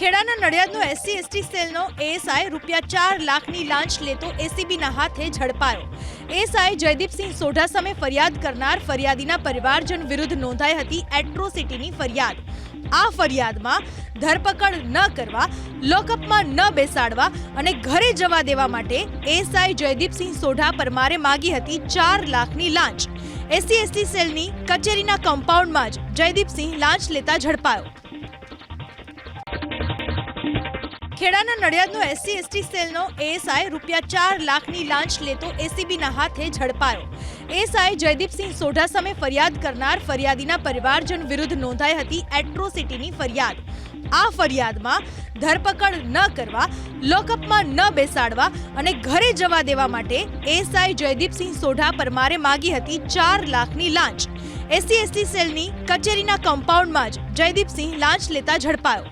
ખેડાના નડિયાદનો SC ST સેલનો ASI રૂપિયા ચાર લાખની લાંચ લેતો એસીબીના હાથે ઝડપાયો. એએસઆઈ જયદીપસિંહ સોઢા સામે ફરિયાદ કરનાર ફરિયાદીના પરિવારજન વિરુદ્ધ નોંધાઈ હતી એટ્રોસિટીની ફરિયાદ. આ ફરિયાદમાં ધરપકડ ન કરવા, લોકઅપમાં ન બેસાડવા અને ઘરે જવા દેવા માટે એએસઆઈ જયદીપસિંહ સોઢા પરમારે માગી હતી ચાર લાખની લાંચ. એસસી એસટી સેલની કચેરીના કમ્પાઉન્ડમાં જ જયદીપસિંહ લાંચ લેતા ઝડપાયો. ખેડાના નડિયાદનો એસસી એસટી સેલનો એએસઆઈ રૂપિયા ચાર લાખની લાંચ લેતો એસીબીના હાથે ઝડપાયો. એએસઆઈ જયદીપસિંહ સોઢા સામે ફરિયાદ કરનાર ફરિયાદીના પરિવારજન વિરુદ્ધ નોંધાઈ હતી એટ્રોસિટીની ફરિયાદ. આ ફરિયાદમાં ધરપકડ ન કરવા, લોકઅપમાં ન બેસાડવા અને ઘરે જવા દેવા માટે એએસઆઈ જયદીપસિંહ સોઢા પરમારે માગી હતી ચાર લાખની લાંચ. એસસી એસટી સેલની કચેરીના કમ્પાઉન્ડમાં જ જયદીપસિંહ લાંચ લેતા ઝડપાયો.